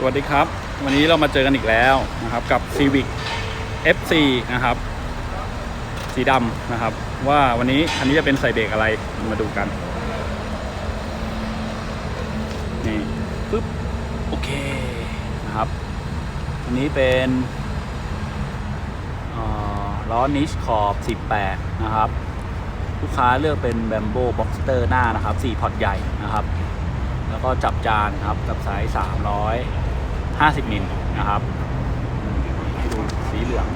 สวัสดีครับ วันนี้เรามาเจอกันอีกแล้วนะครับกับ Civic F4 นะครับ สีดำนะครับ ว่าวันนี้อันนี้จะเป็นใส่เบรกอะไรมาดูกัน นี่ปึ๊บโอเคนะครับ อันนี้เป็นล้อนิชขอบ 18 นะครับ ลูกค้าเลือกเป็นแบมโบบ็อกสเตอร์หน้านะครับ 4 พอร์ตใหญ่นะครับแล้วก็จับจานครับกับสาย 300 50มิลนะครับดูสีเหลือง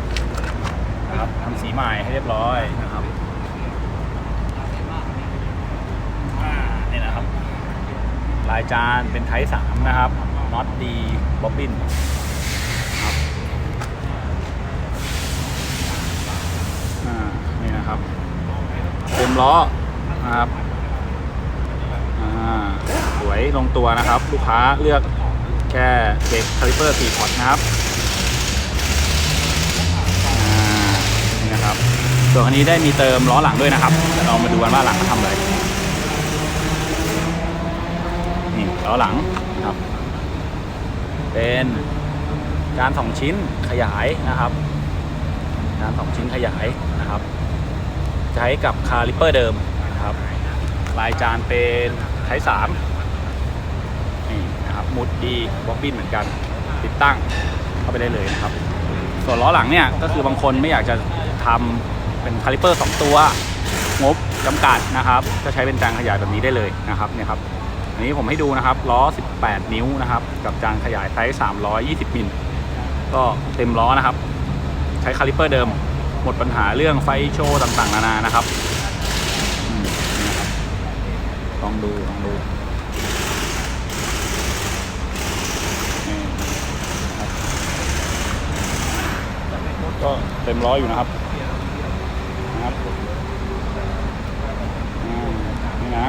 นะครับทำสีใหม่ให้เรียบร้อยนะครับนี่นะครับ ลายจานเป็นไทสามนะครับน็อตดีบ๊อบบินครับนี่นะครับ เต็มล้อนะครับสวยลงตัวนะครับ ลูกค้าเลือก แค่เบรกคาลิเปอร์4พอร์ตนะครับนี่นะครับส่วนคันนี้ได้มีเติมล้อหลังด้วยนะครับเดี๋ยวเรามาดูกันว่าหลังเขาทำอะไรนี่ล้อหลังนะครับ เป็นจานสองชิ้นขยายนะครับจานสองชิ้นขยายนะครับ ใช้กับคาลิเปอร์เดิมนะครับลายจานเป็นไทป์สาม มุดดีบ็อบบินเหมือนกัน ติดตั้งเข้าไปได้เลยนะครับ ส่วนล้อหลังเนี่ยก็คือบางคนไม่อยากจะทำเป็นคาลิเปอร์ 2 ตัว งบจำกัดนะครับ ก็ใช้เป็นจานขยายแบบนี้ได้เลยนะครับเนี่ยครับอันนี้ผมให้ดูนะครับล้อ 18 นิ้วนะครับกับจานขยายไซส์320มิลก็เต็มล้อนะครับ ใช้คาลิเปอร์เดิม หมดปัญหาเรื่องไฟโชว์ต่างๆ นานานะครับอืมนี่นะครับลองดูลองดู ก็เต็มร้อยอยู่นะครับนะครับนี่นะ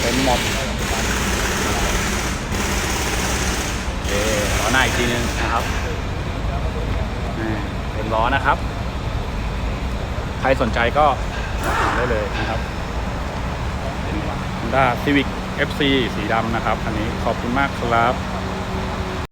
เต็มหมดโอเคล้อหน้าอีกทีนึงนะครับเต็มล้อนะครับ ใครสนใจก็มาถามได้เลยนะครับ Honda Civic FC สีดำนะครับ อันนี้ขอบคุณมากครับ